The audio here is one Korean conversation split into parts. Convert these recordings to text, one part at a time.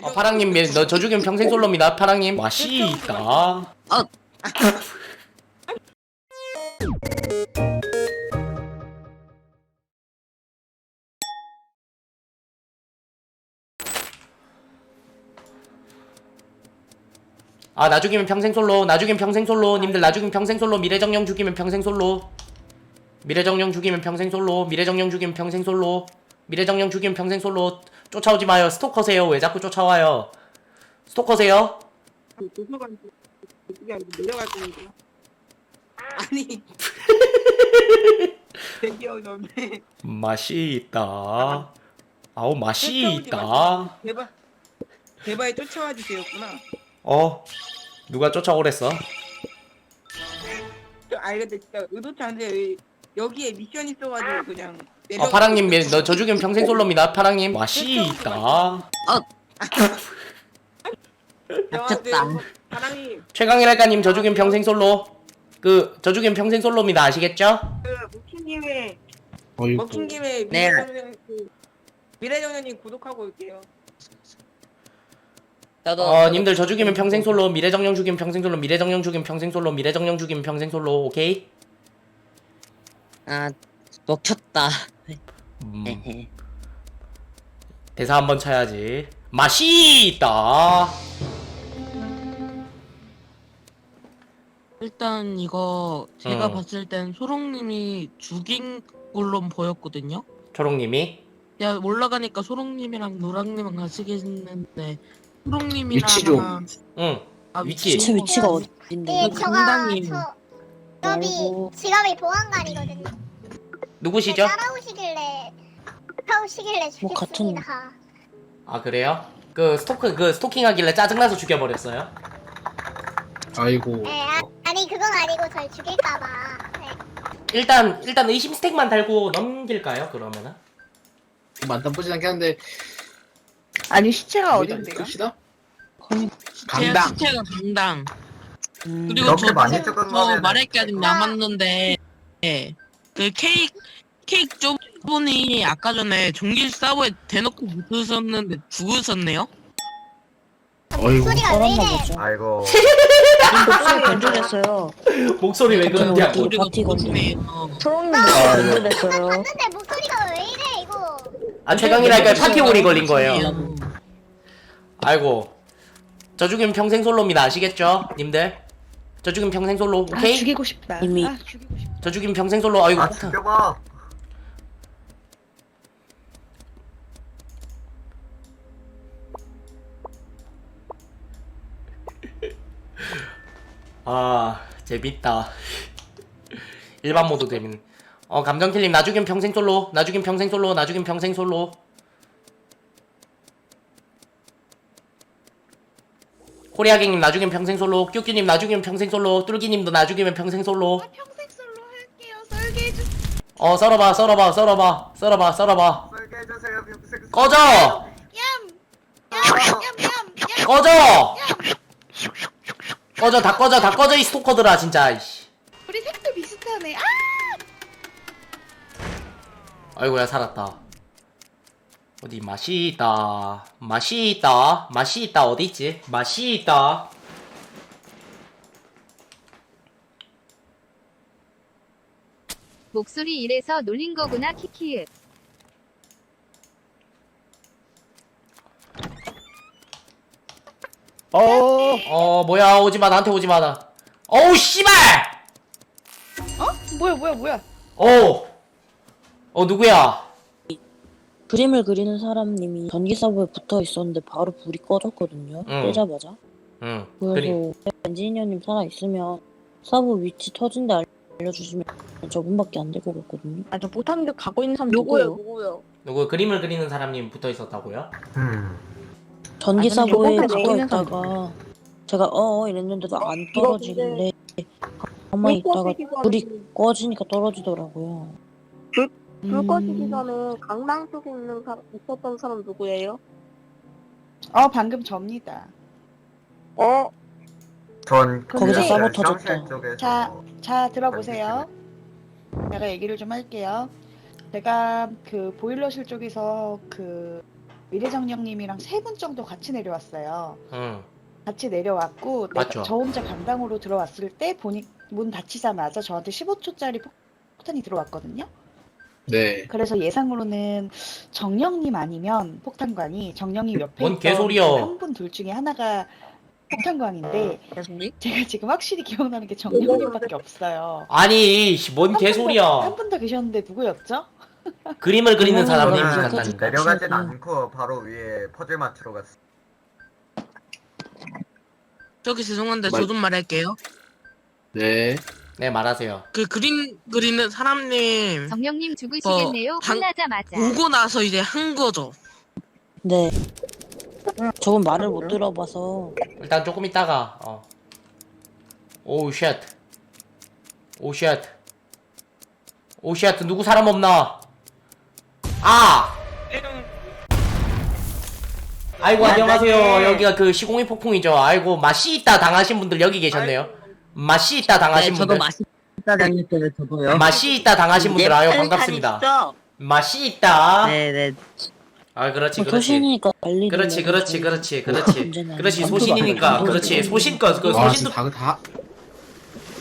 어, 파랑님, 미- 너 저주경 평생 솔로입니다. 파랑님. 맛이 있다. 아, 나 죽이면 평생 솔로. 나 죽이면 평생 솔로. 님들 나 죽이면 평생 솔로. 미래정령 죽이면 평생 솔로. 미래정령 죽이면 평생 솔로. 미래정령 죽이면 평생 솔로. 미래정령 죽이면 평생 솔로. 쫓아오지 마요. 스토커세요. 왜 자꾸 쫓아와요? 스토커세요? 그 도서관 그게 아니고 내려갈 거니까. 아니. 되게. 맛이 있다. 아우 맛이 있다. 대박. 대박에 쫓아와 주세요구나. 어 누가 쫓아오랬어? 저 알겠다. 진짜 의도치 않은데 왜 여기에 미션 있어가지고 그냥. 어 내려가- 파랑님 미- 너 저주경 평생 솔로입니다. 파랑님 맛이 있다. 안녕하세요. 사랑님. 최강일할까님 저주경 평생 솔로. 그 저주경 평생 솔로입니다. 아시겠죠? 그 먹힌 김에 어이구. 먹힌 김에 네. 미래정년 그 미래정년님 구독하고 올게요. 어 님들 저주기면 평생 솔로. 미래정령 죽이면 평생 솔로. 미래정령 죽이면 평생 솔로. 미래정령 죽이면 평생 솔로. 오케이? 아 먹혔다. 음, 헤헤. 대사 한번 쳐야지. 맛이 있다. 일단 이거 제가 음. 봤을 땐 소롱님이 죽인 걸로 보였거든요. 초롱님이 야 올라가니까 소롱님이랑 노랑님은 가시겠는데 소롱님이랑 위치 좀. 응. 아, 위치. 제 위치가 어, 어딘데? 네, 그 저가 강당님. 저 직업이 말고. 직업이 보안관이거든요. 누구시죠? 따라오시길래 따라오시길래 뭐 같은- 죽였습니다. 아 그래요? 그 스토크 그 스토킹하길래 짜증나서 죽여버렸어요. 아이고. 네, 아, 아니 그건 아니고 절 죽일까봐. 네. 일단 일단 의심 스택만 달고 넘길까요? 그러면은 만 나쁘지 않게 하는데. 아니 시체가 끝이다? 제 강당. 시체가 강당. 음, 그리고 저, 많이 저 찍은 말할 게 아직 남았는데 예. 그 케이크 케이크 쪽분이 아까 전에 종길 사고에 대놓고 묻으셨는데 죽으셨네요. 어이구. 소리가 왜 이래? 아. 아이고 목소리 변조됐어요. 목소리 왜 버티고. 초롱님 아, 목소리 이거. 변조됐어요. 봤는데 목소리가 왜 이래 이거? 아 최강이랄까 파티 오리 걸린 거예요. 음. 아이고 저 죽이면 평생 솔로입니다. 아시겠죠? 님들 저 죽이면 평생 솔로 오케이? 죽이고 싶다. 이미. 아, 죽이고 싶다. 저 죽이면 평생 솔로 아이고 아 폭탄. 죽여봐. 아 재밌다. 일반 모드 되면 어 감정킬님 나 죽이면 평생 솔로 나 죽이면 평생 솔로 나 죽이면 평생 솔로. 코리아갱님 나 죽이면 평생 솔로. 큐큐님 나 죽이면 평생 솔로. 뚫기님도 나 죽이면 평생 솔로 설계 해주. 어 썰어봐 썰어봐 썰어봐 썰어봐 썰어봐. 설계 해주세요 평생 꺼져! 얌 얌 얌 얌 꺼져! 꺼져 다 꺼져 다 꺼져 이 스토커들아 진짜 이씨. 우리 색도 비슷하네. 아! 아이고야 살았다. 어디 맛이 있다. 맛이 있다. 맛이 있다. 어디 있지? 맛이 있다 목소리 이래서 놀린 거구나 키키읒. 어. 어 뭐야 오지마 나한테 오지마 나 어우 씨발 뭐야 뭐야 뭐야? 어어 어, 누구야 그림을 그리는 사람님이 전기 서버에 붙어 있었는데 바로 불이 꺼졌거든요. 응. 뜨자마자. 응 그림 그래서 엔지니어님 살아 있으면 서버 위치 터진데 알- 알려주시면 저분밖에 안 될 것 같거든요. 아 저 못하는 데 가고 있는 사람 누구예요? 누구예요? 누구 그림을 그리는 사람님 붙어 있었다고요 음 전기 아, 근데 요거는 붙어 있다가 제가 어어 이랬는데도 안 떨어지길래 가만히 있다가 불이 꺼지니까 떨어지더라고요. 불 꺼지기 음. 전에 강남 쪽에 있는 사람 있었던 사람 누구예요? 어, 방금 접니다. 어? 전 거기서 터졌다. 쪽에서 자, 자, 들어보세요. 제가 얘기를 좀 할게요. 제가 그 보일러실 쪽에서 그 미래정령님이랑 세 분 정도 같이 내려왔어요. 응. 같이 내려왔고 내가 맞죠. 저 혼자 강당으로 들어왔을 때 보니 문 닫히자마자 저한테 15초짜리 폭탄이 들어왔거든요. 네. 그래서 예상으로는 정령님 아니면 폭탄광이 정령님 옆에 뭔 개소리여. 한분 둘 중에 하나가 폭탄광인데 교수님? 제가 지금 확실히 기억나는 게 정령님밖에 없어요. 아니 씨, 뭔한 개소리야 분더 계셨는데 누구였죠? 그림을 그리는 사람이 음, 같다니까 내려가진 음. 않고 바로 위에 퍼즐 맞추러 갔어. 저기 죄송한데 말- 저 좀 말할게요. 네. 네 말하세요 그 그림 그리는 사람님 정령님 죽으시겠네요. 어, 당- 끝나자마자. 보고 나서 이제 한 거죠. 네. 저건 말을 못 들어봐서. 일단 조금 있다가 어. 오우 쉣. 오우 쉣. 오우 쉣 누구 사람 없나? 아! 아이고 안녕하세요. 여기가 그 시공의 폭풍이죠. 아이고 맛이 있다 당하신 분들 여기 계셨네요. 맛이 있다 당하신 네, 저도 분들. 맛있다 다녔어요. 저도요. 맛이 있다 당하신 분들. 아유 반갑습니다. 맛이 있다. 네네. 아 그렇지 뭐 그렇지 소신이니까 관리 그렇지 그렇지 그렇지 그렇지 문제는 그렇지. 소신이니까 그렇지 소신껏 그 와, 소신도 지금 다, 다,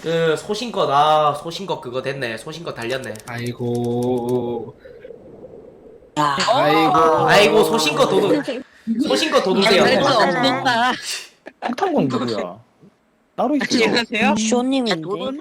그 소신껏 아 소신껏 그거 됐네 소신껏 달렸네 아이고. 야, 아이고. 아이고 소신껏 도둑 소신껏 없었다. 폭탄광 누구야? 따로 있어. 안녕하세요. 쇼님인데 도둑